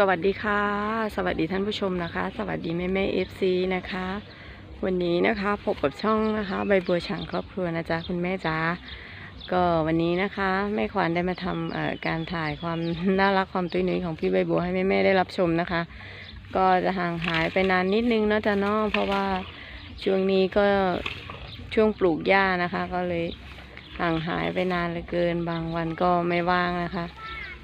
สวัสดีค่ะ สวัสดีท่านผู้ชมนะคะ สวัสดีแม่แม่เอฟซีนะคะ วันนี้นะคะพบกับช่องนะคะ ใบบัวฉางครอบครัวนะจ๊ะคุณแม่จ๋าก็วันนี้นะคะแม่ขวัญได้มาทำการถ่ายความน่ารักความตุ้ยนุ้ยของพี่ใบบัวให้แม่แม่ได้รับชมนะคะ ก็จะห่างหายไปนานนิดนึงเนาะจ๊ะเน้องเพราะว่าช่วงนี้ก็ช่วงปลูกหญ้านะคะ ก็เลยห่างหายไปนานเหลือเกินบางวันก็ไม่ว่างนะคะ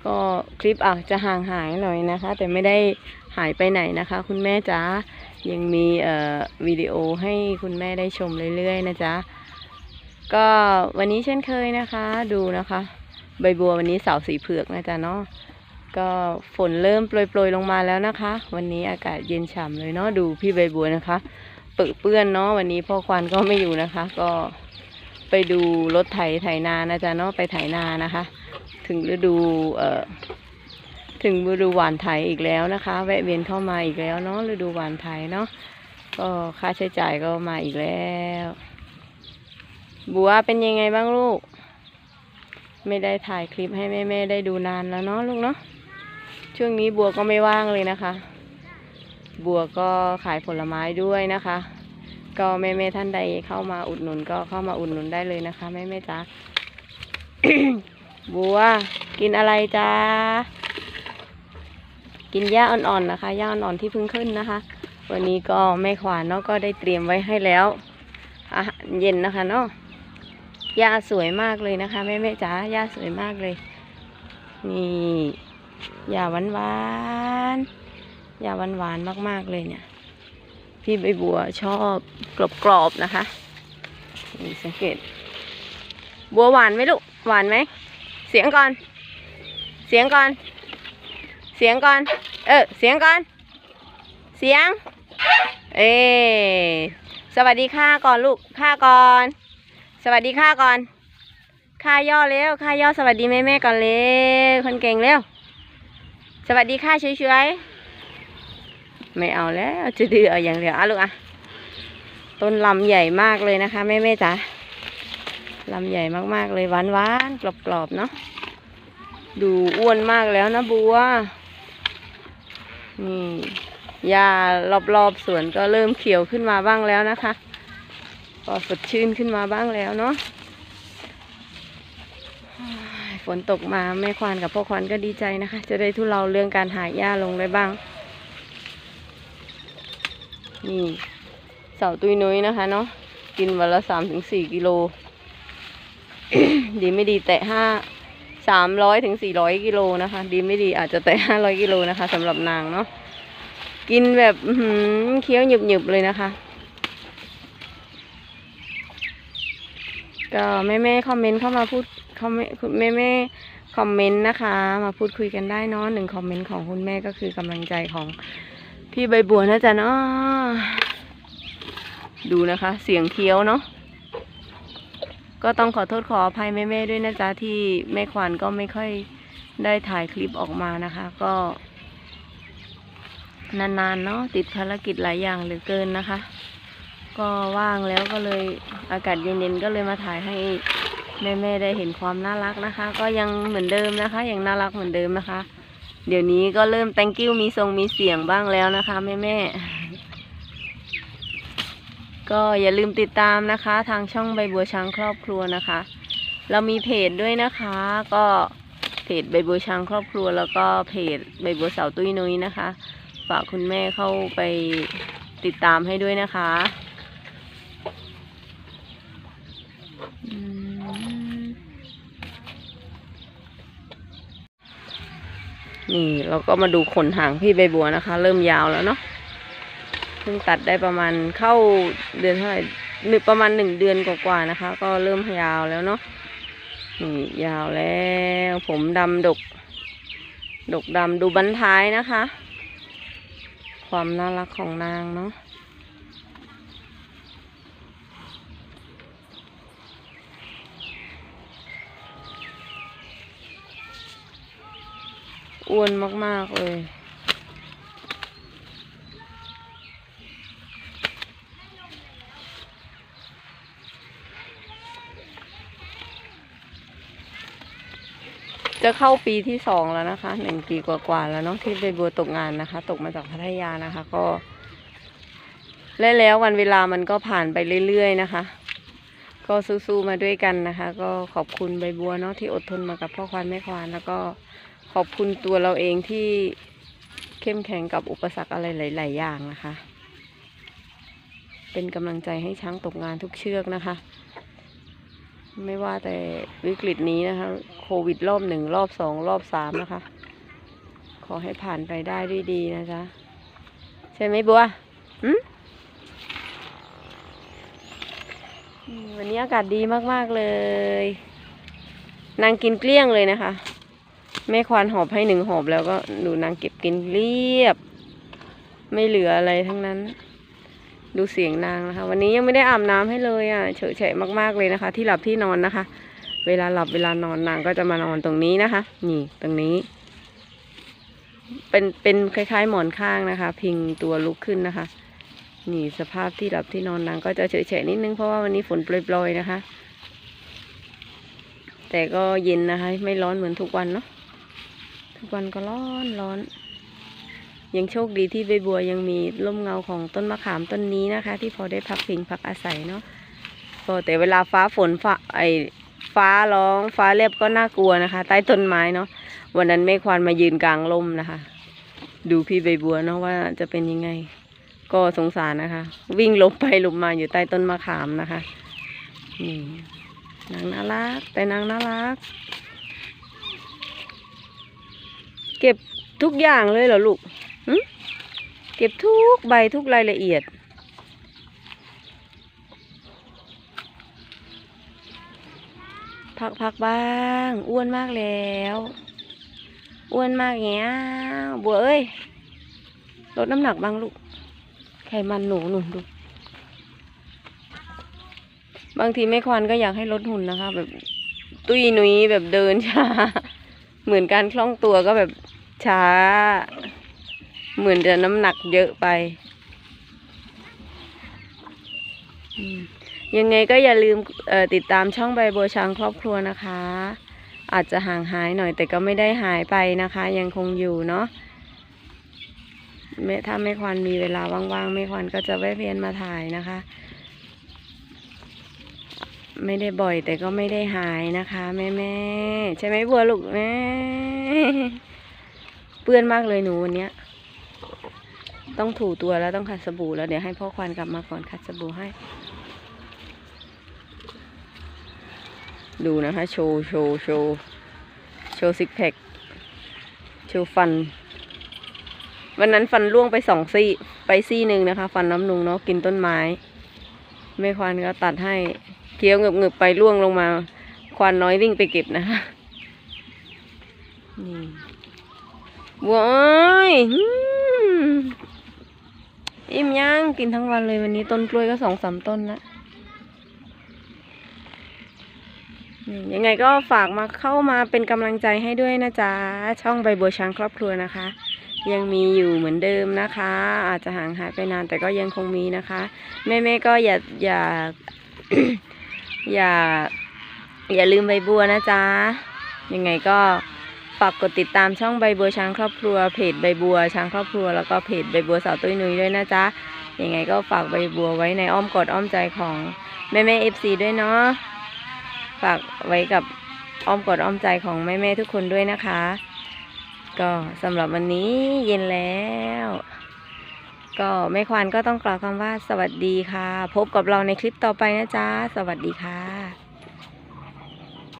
ก็คลิปอาจจะห่างหายหน่อยนะคะ แต่ไม่ได้หายไปไหนนะคะ คุณแม่จ๋ายังมีเอ่อวิดีโอให้คุณแม่ได้ชมเรื่อยๆนะจ๊ะก็วันนี้เช่นเคยนะคะดูนะคะ ใบบัววันนี้เสาสีเผือกนะจ๊ะเนาะก็ฝนเริ่มโปรยๆลงมาแล้วนะคะ วันนี้อากาศเย็นฉ่ำเลยเนาะดูพี่ใบบัวนะคะเปื้อเปื้อนเนาะวันนี้พ่อควันก็ไม่อยู่นะคะ ก็ไปดูรถไถไถนานะจ๊ะเนาะไปไถนานะคะ ถึงฤดูเอ่อถึงฤดูหวานไถอีกแล้วนะคะ แวะเวียนเข้ามาอีกแล้วเนาะฤดูหวานไถเนาะก็ค่าใช้จ่ายก็มาอีกแล้ว บัวเป็นยังไงบ้างลูก ไม่ได้ถ่ายคลิปให้แม่ๆได้ดูนานแล้วเนาะลูกเนาะช่วงนี้บัวก็ไม่ว่างเลยนะคะ บัวก็ขายผลไม้ด้วยนะคะ ก็แม่ๆท่านใดเข้ามาอุดหนุนก็เข้ามาอุดหนุนได้เลยนะคะแม่ๆจ้า บัว กินอะไรจ้ากินหญ้าอ่อนๆนะคะหญ้าอ่อนๆที่เพิ่งขึ้นนะคะ วันนี้ก็แม่ขวานเนาะก็ได้เตรียมไว้ให้แล้วอาหารเย็นนะคะเนาะหญ้าสวยมากเลยนะคะแม่แม่จ๋าหญ้าสวยมากเลย นี่หญ้าหวานหวานหญ้าหวานหวานมาก ๆเลยเนี่ย พี่ใบบัวชอบกรอบๆนะคะนี่สังเกต บัวหวานไหมลูกหวานไหม เสียงก่อน เสียงก่อน เสียงก่อน เออ เสียงก่อน เสียง เอสวัสดีค่ะก่อนลูกค่าก่อน สวัสดีค่ะก่อนค่าย่อเร็วค่าย่อสวัสดีแม่แม่ก่อนเร็วคนเก่งเร็ว สวัสดีค่ะเฉยๆไม่เอาแล้วจะดื้อเอาอย่างเดียวอะลูกอะ ต้นลำใหญ่มากเลยนะคะแม่แม่จ๋า ลำใหญ่มากๆเลยหวานๆกรอบๆเนาะดูอ้วนมากแล้วนะบัวนี่หญ้ารอบๆสวนก็เริ่มเขียวขึ้นมาบ้างแล้วนะคะ ก็สดชื่นขึ้นมาบ้างแล้วเนาะฝนตกมาแม่ควานกับพ่อควานก็ดีใจนะคะ จะได้ทุเลาเรื่องการหาหญ้าลงได้บ้าง นี่เสาตุยนุ้ยนะคะเนาะกินวันละสามถึงสี่กิโล ดีไม่ดีแตะห้าสามร้อยถึงสี่ร้อยกิโลนะคะ ดีไม่ดีอาจจะแตะห้าร้อยกิโลนะคะสำหรับนางเนาะกินแบบหือเคี้ยวหนึบๆเลยนะคะ ก็แม่แม่ๆคอมเมนต์เข้ามาพูดคอมเมนต์แม่แม่ๆคอมเมนต์นะคะ มาพูดคุยกันได้เนาะหนึ่งคอมเมนต์ของคุณแม่ก็คือกำลังใจของพี่ใบบัวนะจ๊ะเนาะดูนะคะ เสียงเคี้ยวเนาะ ก็ต้องขอโทษขออภัยแม่ๆด้วยนะจ๊ะที่แม่ควานก็ไม่ค่อยได้ถ่ายคลิปออกมานะคะ ก็ นานๆเนาะติดภารกิจหลายอย่างเหลือเกินนะคะ ก็ว่างแล้วก็เลยอากาศเย็นๆก็เลยมาถ่ายให้แม่ๆได้เห็นความน่ารักนะคะ ก็ยังเหมือนเดิมนะคะยังน่ารักเหมือนเดิมนะคะ เดี๋ยวนี้ก็เริ่ม thank you มีทรงมีเสียงบ้างแล้วนะคะแม่ๆ ก็อย่าลืมติดตามนะคะ ทางช่องใบบัวช้างครอบครัวนะคะ เรามีเพจด้วยนะคะ ก็เพจใบบัวช้างครอบครัว แล้วก็เพจใบบัวเสาตุ้ยนุ้ยนะคะ ฝากคุณแม่เข้าไปติดตามให้ด้วยนะคะนี่เราก็มาดูขนหางพี่ใบบัวนะคะ เริ่มยาวแล้วเนาะ เพิ่งตัดได้ประมาณเข้าเดือนเท่าไหร่หนึ่งประมาณหนึ่งเดือนกว่าๆนะคะ ก็เริ่มยาวแล้วเนาะนี่ยาวแล้วผมดำดก ดกดำดูบันท้ายนะคะ ความน่ารักของนางเนาะอ้วนมาก ๆ เลย จะเข้าปีที่สองแล้วนะคะหนึ่งปีกว่าๆแล้วเนาะที่ใบบัวตกงานนะคะ ตกมาจากพัทยานะคะ ก็และแล้ววันเวลามันก็ผ่านไปเรื่อยๆนะคะ ก็สู้ๆมาด้วยกันนะคะ ก็ขอบคุณใบบัวเนาะที่อดทนมากับพ่อควานแม่ควานแล้วก็ขอบคุณตัวเราเองที่เข้มแข็งกับอุปสรรคอะไรหลาย ๆ อย่างนะคะ เป็นกำลังใจให้ช้างตกงานทุกเชือกนะคะ ไม่ว่าแต่วิกฤตนี้นะคะ โควิดรอบหนึ่งรอบสองรอบสามนะคะ ขอให้ผ่านไปได้ด้วยดีนะจ๊ะ ใช่ไหมบัวอืมวันนี้อากาศดีมากๆเลย นางกินเกลี้ยงเลยนะคะ แม่ควานหอบให้หนึ่งหอบแล้วก็หนูนางเก็บกินเรียบ ไม่เหลืออะไรทั้งนั้น ดูเสียงนางนะคะ วันนี้ยังไม่ได้อาบน้ำให้เลยอะเฉยเฉะมากๆเลยนะคะ ที่หลับที่นอนนะคะ เวลาหลับเวลานอนนางก็จะมานอนตรงนี้นะคะ นี่ตรงนี้ เป็นเป็นคล้ายๆ หมอนข้างนะคะ พิงตัวลุกขึ้นนะคะ นี่สภาพที่หลับที่นอนนางก็จะเฉยเฉะนิดนึงเพราะว่าวันนี้ฝนโปรยๆนะคะ แต่ก็เย็นนะคะ ไม่ร้อนเหมือนทุกวันเนาะทุกวันก็ร้อนร้อน ยังโชคดีที่ใบบัวยังมีร่มเงาของต้นมะขามต้นนี้นะคะ ที่พอได้พักพิงพักอาศัยเนาะก็แต่เวลาฟ้าฝนฟ้าไอฟ้าร้องฟ้าเรียบก็น่ากลัวนะคะ ใต้ต้นไม้เนาะวันนั้นแม่ควานมายืนกลางร่มนะคะ ดูพี่ใบบัวเนาะว่าจะเป็นยังไง ก็สงสารนะคะ วิ่งหลบไปหลบมาอยู่ใต้ต้นมะขามนะคะนี่นางน่ารัก แต่นางน่ารัก เก็บทุกอย่างเลยเหรอลูก เก็บทุกใบทุกรายละเอียด พักพักบ้าง อ้วนมากแล้ว อ้วนมากเงี้ยบัวเอ้ย ลดน้ำหนักบ้างลูก ไขมันหนูหนุนดู บางทีแม่ควานก็อยากให้ลดหุ่นนะคะ แบบตุยหนุยแบบเดินช้า เหมือนการคล่องตัวก็แบบช้า เหมือนจะน้ำหนักเยอะไป ยังไงก็อย่าลืมติดตามช่องใบโบวช้างครอบครัวนะคะ อาจจะห่างหายหน่อยแต่ก็ไม่ได้หายไปนะคะ ยังคงอยู่เนาะแม่ถ้าไม่ควันมีเวลาว่างๆ ไม่ควันก็จะแวะเวียนมาถ่ายนะคะ ไม่ได้บ่อยแต่ก็ไม่ได้หายนะคะแม่แม่ใช่ไหมบัวลูกแม่เปื้อนมากเลยหนูวันเนี้ย ต้องถูตัวแล้วต้องขัดสบู่แล้วเดี๋ยวให้พ่อควันกลับมาก่อนขัดสบู่ให้ ดูนะคะโชว์โชว์โชว์โชว์ซิกแพคโชว์ฟัน วันนั้นฟันร่วงไปสองซี่ไปซี่หนึ่งนะคะ ฟันน้ำนุงเนาะกินต้นไม้แม่ควานก็ตัดให้เคี้ยวเงึบเงึบๆไปร่วงลงมา ควานน้อยวิ่งไปเก็บนะคะนี่ว้าย อิ่มยังกินทั้งวันเลยวันนี้ต้นกล้วยก็สองสามต้นละยังไงก็ฝากมาเข้ามาเป็นกำลังใจให้ด้วยนะจ๊ะ ช่องใบบัวช้างครอบครัวนะคะ ยังมีอยู่เหมือนเดิมนะคะ อาจจะห่างหายไปนานแต่ก็ยังคงมีนะคะแม่แม่ก็อย่าอย่า อย่า อย่าลืมใบบัวนะจ๊ะ ยังไงก็ ฝากกดติดตามช่องใบบัวช้างครอบครัวเพจใบบัวช้างครอบครัวแล้วก็เพจใบบัวสาวตุ้ยนุ้ยด้วยนะจ๊ะยังไงก็ฝากใบบัวไว้ในอ้อมกอดอ้อมใจของแม่แม่เอฟซีด้วยเนาะฝากไว้กับอ้อมกอดอ้อมใจของแม่แม่ทุกคนด้วยนะคะ ก็สำหรับวันนี้เย็นแล้วก็แม่ควานก็ต้องกล่าวคำว่าสวัสดีค่ะ พบกับเราในคลิปต่อไปนะจ๊ะ สวัสดีค่ะ